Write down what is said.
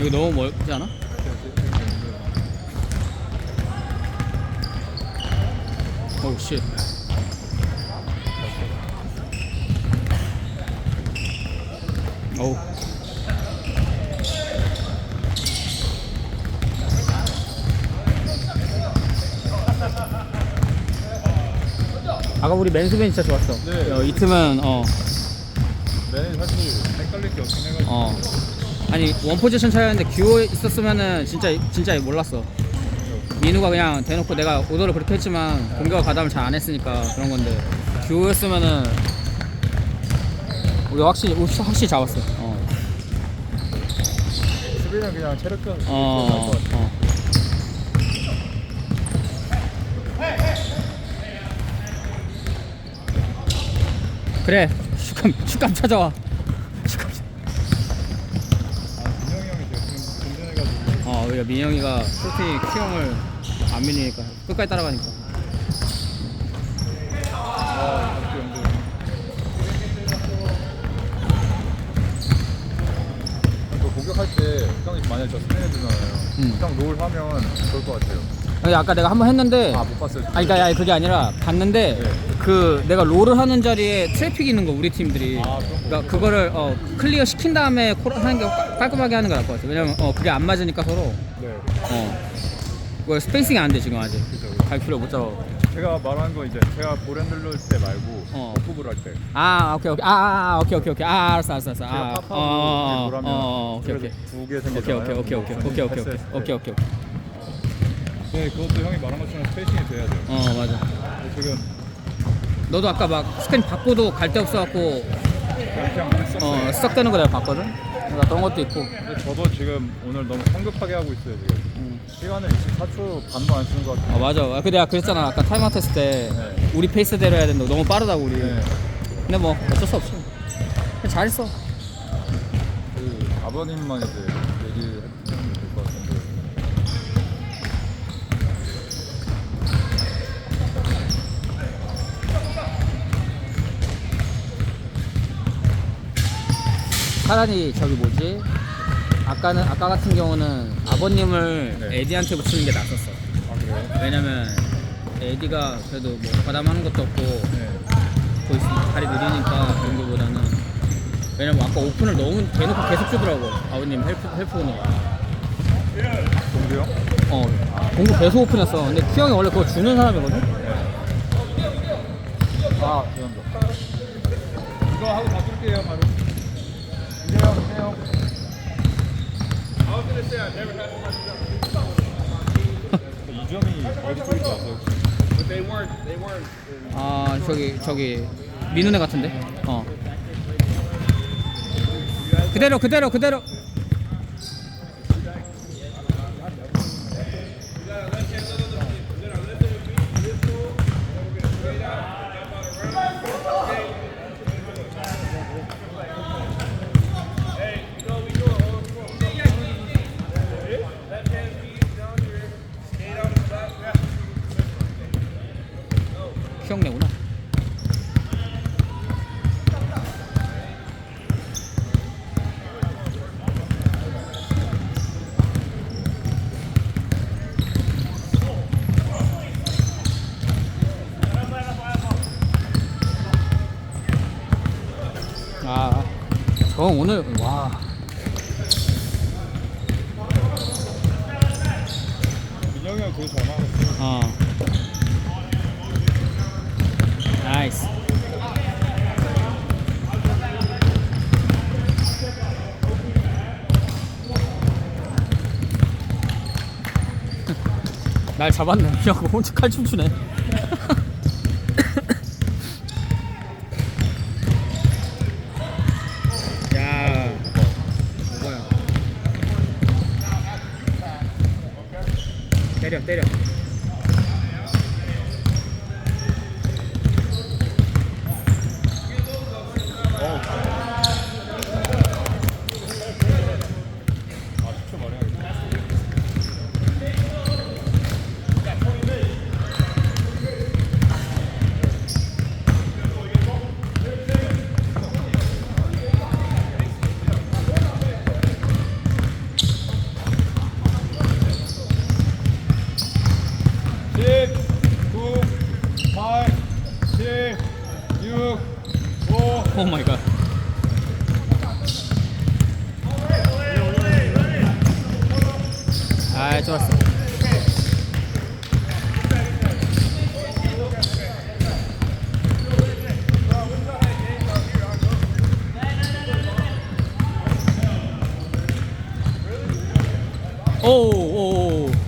여기 너무 멀지 않아? 어우 씨. 어우. 아까 우리 맨수벤 진짜 좋았어. 네. 어, 이 틈은 어. 맨 사실 헷갈릴 게 없긴 해가지고 어. 아니 원 포지션 차였는데 듀오 있었으면은 진짜 진짜 몰랐어. 민우가 그냥 대놓고 내가 오더를 그렇게 했지만 공격을 가담을 잘 안 했으니까 그런 건데 듀오였으면은 우리 확실히 확실히 잡았어. 어. 수비는 그냥 체력전 어. 어. 그래 슈감 슈감 찾아와. 슈감. 찾- 아 민영이 형이 제가 지금 우리가 민영이가 솔직히 키형을 안 밀리니까 끝까지 따라가니까. 아 박수 영준 그 공격할 때 형이 만약에 저 스크린해주잖아요 음. 형롤 하면 좋을 것 같아요 아니, 아까 내가 한 번 했는데 아 못 봤어요 아니 그러니까 아니, 그게 아니라 봤는데 네. 그 내가 롤을 하는 자리에 트래픽이 있는 거 우리 팀들이. 아, 그러니까 그거를 어, 클리어 시킨 다음에 하는 게 깔끔하게 하는 게 같아 왜냐면 어, 그게 안 맞으니까 서로. 네. 어. 뭐 스페이싱이 안 돼 지금 아직. 발표를 못 잡아 제가 말한 건 이제 제가 볼앤 눌를 때 말고 어. 업업을 할 때. 아 오케이 오케이. 아, 아, 아 오케이 오케이 오케이. 아 알았어 알았어 알았어. 아, 제가 어, 어, 어, 어. 어, 어 오케이 오케이. 두개 생겼잖아요. 오케이 오케이 오케이 오케이 오케이 패스했을 때. 오케이 오케이 오케이. 네, 그것도 형이 말한 것처럼 스페이싱이 돼야 돼. 어 맞아. 지금 너도 아까 막 스크린 바꿔도 갈 데 없어갖고 어 스톱되는 거 내가 봤거든 그러니까 그런 것도 있고 근데 저도 지금 오늘 너무 성급하게 하고 있어요 지금 음. 시간을 24초 반도 안 쓰는 것 같아요 아 맞아. 아, 그 내가 그랬잖아. 아까 타임아웃 했을 때 네. 우리 페이스대로 해야 된다고 너무 빠르다고 우리. 네. 근데 뭐 어쩔 수 없어. 그냥 잘했어. 그 아버님만 이제 주시면 될 것 같은데 차라리 저기 뭐지? 아까는 아까 같은 경우는 아버님을 네. 에디한테 붙이는 게 낫었어. 아 그래요? 왜냐면 에디가 그래도 뭐 과담하는 것도 없고 네 거의 다리 느리니까 그런 거보다는 왜냐면 아까 오픈을 너무 대놓고 계속 주더라고 아버님 헬프 헬프는 동규 형? 어 공부 계속 오픈했어 근데 키 형이 원래 그거 주는 사람이거든 아 죄송합니다 이거 하고 바꿀게요 바로 어디 쪽인지 아세요? 아 저기 저기 민우네 같은데? 어. 그대로 그대로 그대로 키형네구나 아, 저 오늘 와 민영이 형 그거 잘 나갔어요 어. 나이스. 날 잡았네. 야, 그거 혼자 칼춤 추네. 야, 뭐야? 때려, 때려. 어. 오 마이 갓. 아, 좋았어. 오, 오, 오.